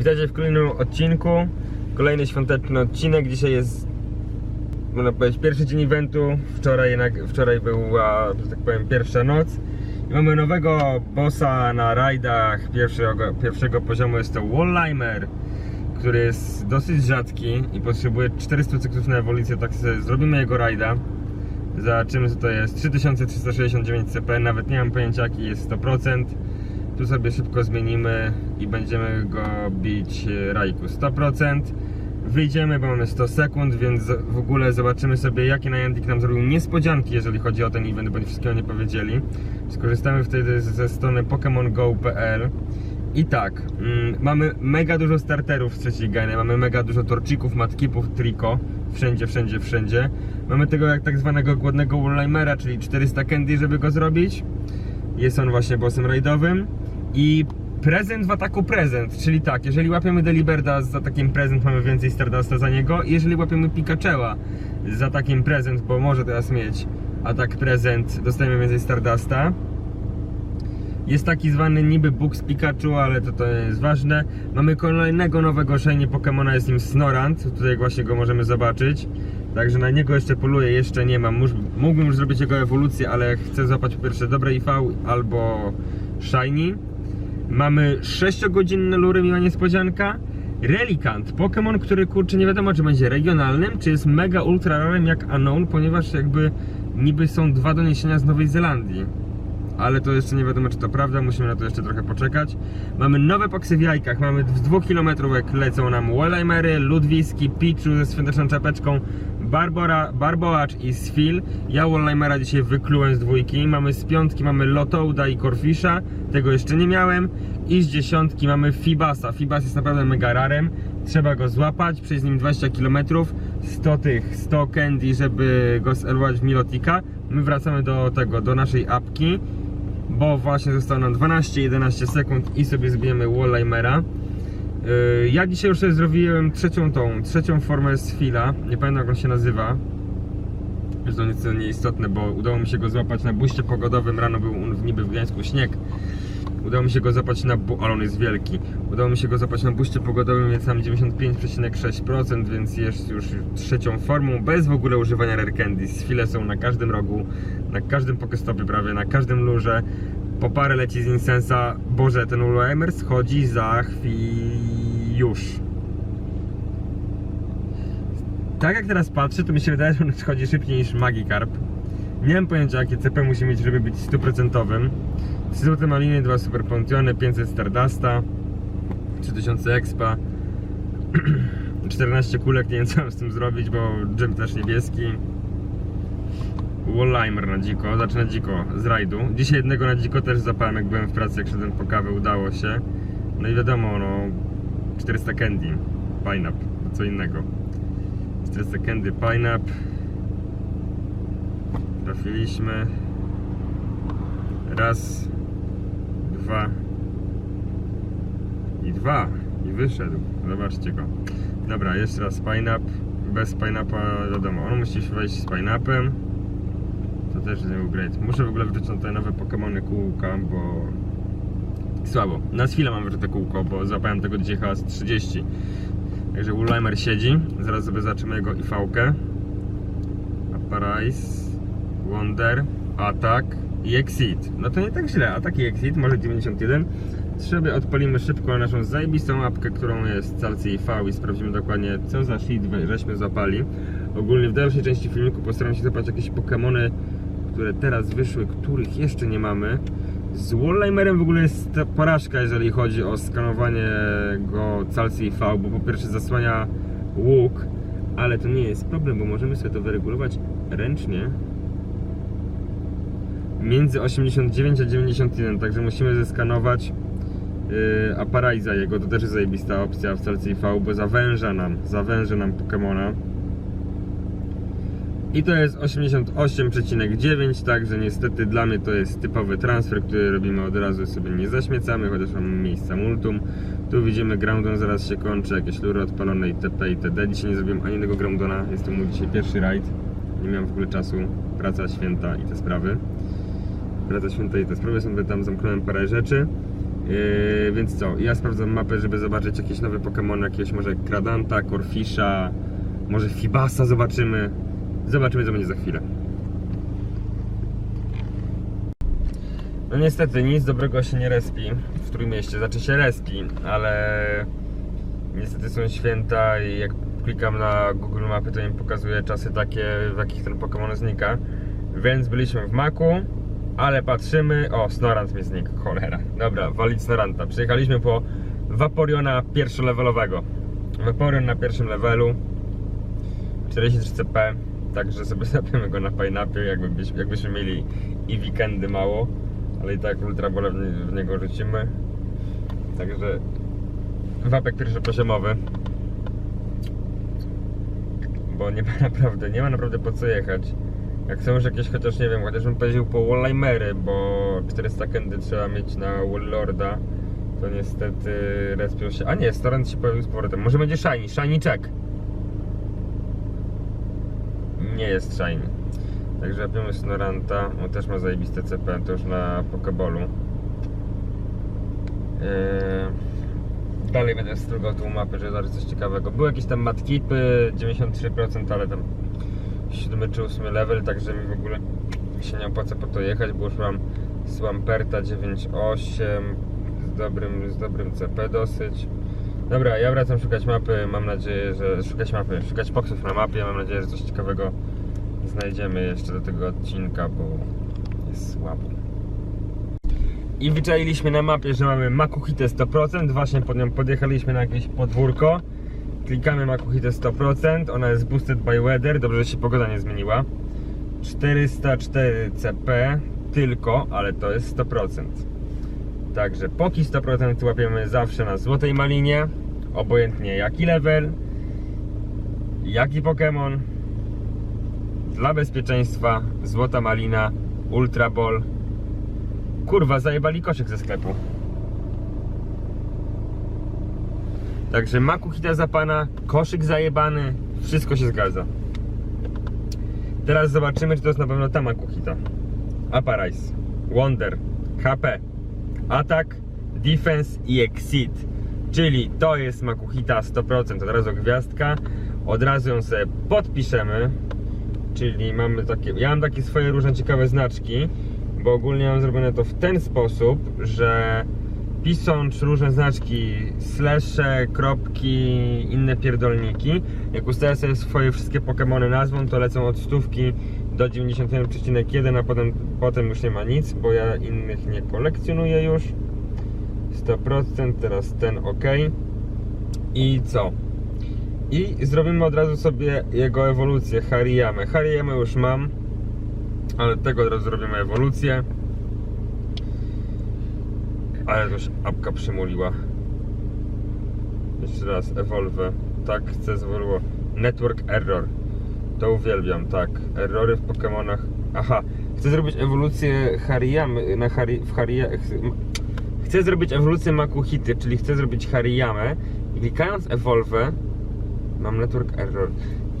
Witajcie w kolejnym odcinku. Kolejny świąteczny odcinek. Dzisiaj jest, można powiedzieć, pierwszy dzień eventu. Wczoraj, jednak, wczoraj była, że tak powiem, pierwsza noc. I mamy nowego bossa na rajdach pierwszego, pierwszego poziomu. Jest to Walllimer, który jest dosyć rzadki i potrzebuje 400 cyklów na ewolucję. Tak zrobimy jego rajda. Zobaczymy co to jest. 3369 CP, nawet nie mam pojęcia jaki jest 100%. Tu sobie szybko zmienimy i będziemy go bić e, rajku 100%. Wyjdziemy, bo mamy 100 sekund, więc w ogóle zobaczymy sobie jakie Niantic nam zrobił niespodzianki, jeżeli chodzi o ten event, bo nie wszystkiego nie powiedzieli. Skorzystamy wtedy ze strony pokemongo.pl i tak, mm, mamy mega dużo starterów w trzeciej genie, mamy mega dużo torcików, matkipów, triko, wszędzie, wszędzie, wszędzie. Mamy tego jak tak zwanego głodnego Walllimera, czyli 400 candy, żeby go zrobić. Jest on właśnie bossem raidowym. I prezent w ataku prezent, czyli tak, jeżeli łapiemy Deliberda za takim prezent, mamy więcej Stardusta za niego. I jeżeli łapiemy Pikachu'a za takim prezent, bo może teraz mieć atak prezent, dostajemy więcej Stardusta. Jest taki zwany niby Bóg z Pikachu, ale to, to jest ważne. Mamy kolejnego nowego shiny Pokemona, jest nim Snorant. Tutaj właśnie go możemy zobaczyć. Także na niego jeszcze poluję, jeszcze nie mam. Mógł- Mógłbym już zrobić jego ewolucję, ale chcę złapać po pierwsze dobre IV albo Shiny. Mamy 6-godzinne lury, miła niespodzianka. Relikant, Pokémon, który kurczę nie wiadomo czy będzie regionalnym, czy jest mega ultra rarem jak Unknown, ponieważ jakby niby są dwa doniesienia z Nowej Zelandii. Ale to jeszcze nie wiadomo czy to prawda, musimy na to jeszcze trochę poczekać. Mamy nowe poksy w jajkach, mamy z 2 km lecą nam Wallaimery, Ludwiski, Pichu ze świąteczną czapeczką, Barbora, Barboacz i Sfil. Ja Wallaimera dzisiaj wyklułem z dwójki. Mamy z piątki, mamy Lotouda i Corfisha. Tego jeszcze nie miałem. I z dziesiątki mamy Fibasa. Fibas jest naprawdę mega rarem. Trzeba go złapać, przejść z nim 20 km. 100 tych, 100 candy, żeby go zelować w Milotika. My wracamy do tego, do naszej apki. Bo właśnie zostało nam 12-11 sekund i sobie zbijemy Wallaimera. Yy, Ja dzisiaj już sobie zrobiłem trzecią tą, trzecią formę z fila. Nie pamiętam jak on się nazywa. Zresztą nic to nieistotne, bo udało mi się go złapać na buście pogodowym. Rano był niby w Gdańsku śnieg. Udało mi się go złapać na bu... ale on jest wielki. Udało mi się go złapać na buście pogodowym, więc tam 95,6%, więc jest już trzecią formą, bez w ogóle używania rare candies. File są na każdym rogu, na każdym pokestopie prawie, na każdym lurze. Po parę leci z Insensa. Boże, ten Ulweimer schodzi za chwilę już. Tak jak teraz patrzę, to mi się wydaje, że on schodzi szybciej niż Magikarp. Nie mam pojęcia jakie CP musi mieć, żeby być stuprocentowym. 3 złote maliny, 2 super pontiony, 500 Stardusta, 3000 expa, 14 kulek, nie wiem co mam z tym zrobić, bo gym też niebieski. Wallheimer na dziko, znaczy na dziko z rajdu. Dzisiaj jednego na dziko też zapałem, jak byłem w pracy, jak szedłem po kawę, udało się. No i wiadomo, no 400 candy, pineapple, co innego. 400 candy, pineapple. Trafiliśmy. Raz, dwa i dwa. I wyszedł. Zobaczcie go. Dobra, jeszcze raz pineapple. Bez pineappa wiadomo, on musi wejść z pineapplem. To też nie great. Muszę w ogóle wrzucić te nowe Pokemony kółka, bo słabo. Na chwilę mam wrzucone kółko, bo złapałem tego dzisiaj chyba z 30. Także Woollimer siedzi. Zaraz sobie zobaczymy jego IV-kę. Apparize, Wonder, Atak i Exit. No to nie tak źle. Atak i Exit, może 91. Sobie odpalimy szybko naszą zajebistą apkę, którą jest Calcy IV i sprawdzimy dokładnie co za shit żeśmy zapali. Ogólnie w dalszej części filmiku postaram się zapać jakieś Pokemony, które teraz wyszły, których jeszcze nie mamy. Z Wallheimerem w ogóle jest porażka, jeżeli chodzi o skanowanie go Calcy IV, bo po pierwsze zasłania łuk, ale to nie jest problem, bo możemy sobie to wyregulować ręcznie między 89 a 91, także musimy zeskanować yy, Aparaiza jego, to też jest zajebista opcja w Calcy IV, bo zawęża nam, zawęża nam Pokemona. I to jest 88,9, także niestety dla mnie to jest typowy transfer, który robimy od razu sobie nie zaśmiecamy, chociaż mamy miejsca multum. Tu widzimy Groundon zaraz się kończy, jakieś lury odpalone itp. itd. Dzisiaj nie zrobiłem ani jednego Groundona, jest to mój dzisiaj pierwszy rajd. Nie miałem w ogóle czasu, praca święta i te sprawy. Praca święta i te sprawy, sobie tam zamknąłem parę rzeczy. Yy, więc co, ja sprawdzam mapę, żeby zobaczyć jakieś nowe Pokémony, jakieś może Kradanta, Corfisha, może Fibasa zobaczymy. Zobaczymy co będzie za chwilę. No niestety nic dobrego się nie respi w Trójmieście, znaczy się respi, ale niestety są święta i jak klikam na Google Mapy to mi pokazuje czasy takie, w jakich ten Pokémon znika. Więc byliśmy w Maku, ale patrzymy, o Snorant mi znikł, cholera. Dobra, walić Snoranta. Przyjechaliśmy po Vaporiona pierwszolevelowego. Vaporion na pierwszym levelu, 43 CP, także sobie zapiemy go na pineapie, jakby, byś- jakbyśmy mieli i weekendy mało, ale i tak ultrabole w, nie, w niego rzucimy. Także wapek pierwszopoziomowy. Bo nie ma naprawdę, nie ma naprawdę po co jechać. Jak są już jakieś, chociaż nie wiem, chociaż bym pojeździł po Walllimery, bo 400 kendy trzeba mieć na Wallorda, to niestety respią się... A nie, Storant się pojawił z powrotem. Może będzie Shiny, Shiny check. Nie jest Shiny. Także łapiemy Snoranta, on też ma zajebiste CP, to już na Pokeballu. Eee, dalej będę strugał tą mapę, żeby zobaczyć coś ciekawego. Były jakieś tam matkipy, 93%, ale tam 7 czy 8 level, także mi w ogóle się nie opłaca po to jechać, bo już mam Swamperta 9.8 z dobrym, z dobrym CP dosyć. Dobra, ja wracam szukać mapy, mam nadzieję, że... szukać mapy, szukać boksów na mapie, mam nadzieję, że coś ciekawego znajdziemy jeszcze do tego odcinka, bo jest słabo. I wyczailiśmy na mapie, że mamy Makuhitę 100%, właśnie pod nią podjechaliśmy na jakieś podwórko. Klikamy Makuhitę 100%, ona jest boosted by weather, dobrze, że się pogoda nie zmieniła. 404 CP tylko, ale to jest 100%. Także poki 100% łapiemy zawsze na złotej malinie, obojętnie jaki level, jaki Pokémon. Dla bezpieczeństwa złota malina, ultra ball. Kurwa, zajebali koszyk ze sklepu. Także makuhita za pana, koszyk zajebany, wszystko się zgadza. Teraz zobaczymy, czy to jest na pewno ta makuhita. Apparize, Wonder, HP, Atak, Defense i Exit. Czyli to jest makuhita 100%, od razu gwiazdka. Od razu ją sobie podpiszemy. Czyli mamy takie, ja mam takie swoje różne ciekawe znaczki, bo ogólnie mam zrobione to w ten sposób, że pisząc różne znaczki, slashe, kropki, inne pierdolniki, jak ustalę sobie swoje wszystkie Pokémony nazwą, to lecą od stówki do 91,1, a potem, potem już nie ma nic, bo ja innych nie kolekcjonuję już. 100%, teraz ten ok. I co? I zrobimy od razu sobie jego ewolucję, Hariyamę. Hariyamę już mam, ale tego od razu zrobimy ewolucję. Ale już apka przymuliła. Jeszcze raz, evolve. Tak, chcę zwolło. Network error. To uwielbiam, tak. Errory w Pokémonach. Aha, chcę zrobić ewolucję Hariyamy na Hari, w Haria, Chcę zrobić ewolucję Makuhity, czyli chcę zrobić Hariyamę. I klikając evolve mam network error.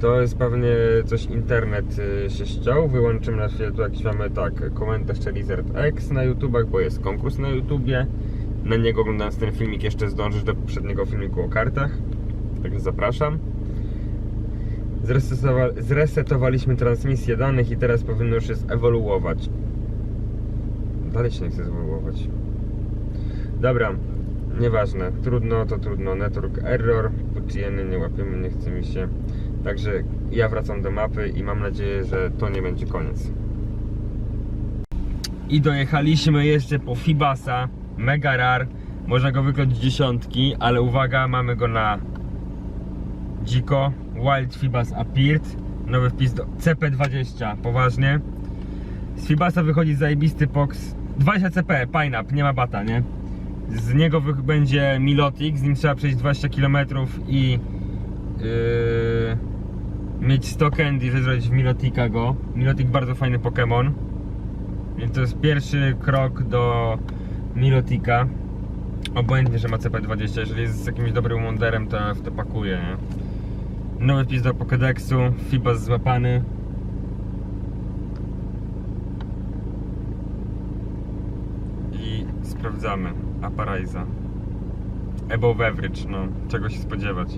To jest pewnie coś internet y, się ściął. Wyłączymy na chwilę tu jakiś mamy tak, komentarz czy Lizard X na YouTubach, bo jest konkurs na YouTubie. Na niego oglądając ten filmik jeszcze zdążysz do poprzedniego filmiku o kartach. Także zapraszam. Zresetowa- zresetowaliśmy transmisję danych i teraz powinno już jest ewoluować. Dalej się nie chce zewoluować. Dobra, nieważne. Trudno to trudno. Network error. Puccieny nie łapiemy, nie chce mi się. Także ja wracam do mapy i mam nadzieję, że to nie będzie koniec. I dojechaliśmy jeszcze po Fibasa. Mega rar. Można go wykluć dziesiątki, ale uwaga, mamy go na dziko. Wild Fibas Appeared. Nowy wpis do CP20. Poważnie. Z Fibasa wychodzi zajebisty pox. 20 CP, Pineap, nie ma bata, nie? Z niego będzie Milotic, z nim trzeba przejść 20 km i yy, mieć 100 candy, żeby zrobić w Milotika go. Milotic bardzo fajny Pokémon. Więc to jest pierwszy krok do Milotika. Obojętnie, że ma CP20, jeżeli jest z jakimś dobrym Wonderem, to to pakuje? Nowy wpis do Pokédexu, Fibas złapany. I sprawdzamy. Aparaiza. Above average, no, czego się spodziewać.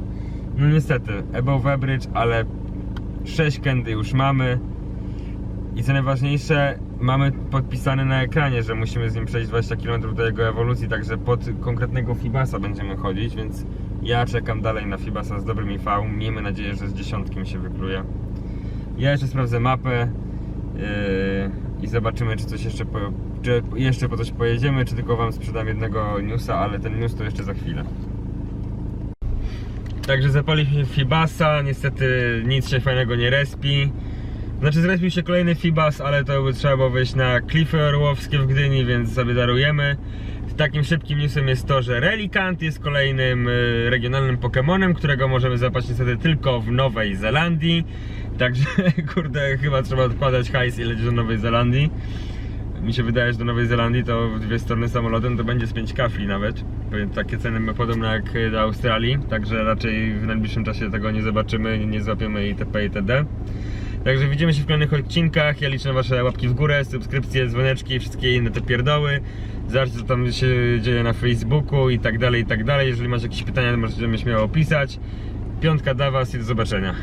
No niestety, above average, ale 6 kendy już mamy. I co najważniejsze, mamy podpisane na ekranie, że musimy z nim przejść 20 km do jego ewolucji, także pod konkretnego Fibasa będziemy chodzić, więc ja czekam dalej na Fibasa z dobrym IV. Miejmy nadzieję, że z dziesiątkiem się wypluje. Ja jeszcze sprawdzę mapę yy, i zobaczymy, czy coś jeszcze po, czy jeszcze po coś pojedziemy, czy tylko wam sprzedam jednego newsa, ale ten news to jeszcze za chwilę. Także zapaliśmy Fibasa, niestety nic się fajnego nie respi. Znaczy zrespił się kolejny Fibas, ale to by trzeba było wejść na Klify Orłowskie w Gdyni, więc sobie darujemy. Takim szybkim newsem jest to, że Relikant jest kolejnym y, regionalnym Pokemonem, którego możemy zapać niestety tylko w Nowej Zelandii. Także kurde, chyba trzeba odkładać hajs i lecieć do Nowej Zelandii. Mi się wydaje, że do Nowej Zelandii to w dwie strony samolotem to będzie z 5 kafli nawet. Takie ceny podobne jak do Australii, także raczej w najbliższym czasie tego nie zobaczymy, nie złapiemy itp. itd. Także widzimy się w kolejnych odcinkach. Ja liczę na Wasze łapki w górę, subskrypcje, dzwoneczki, wszystkie inne te pierdoły. Zobaczcie co tam się dzieje na Facebooku i tak dalej, i tak dalej. Jeżeli macie jakieś pytania, to możecie mnie śmiało pisać. Piątka dla Was i do zobaczenia.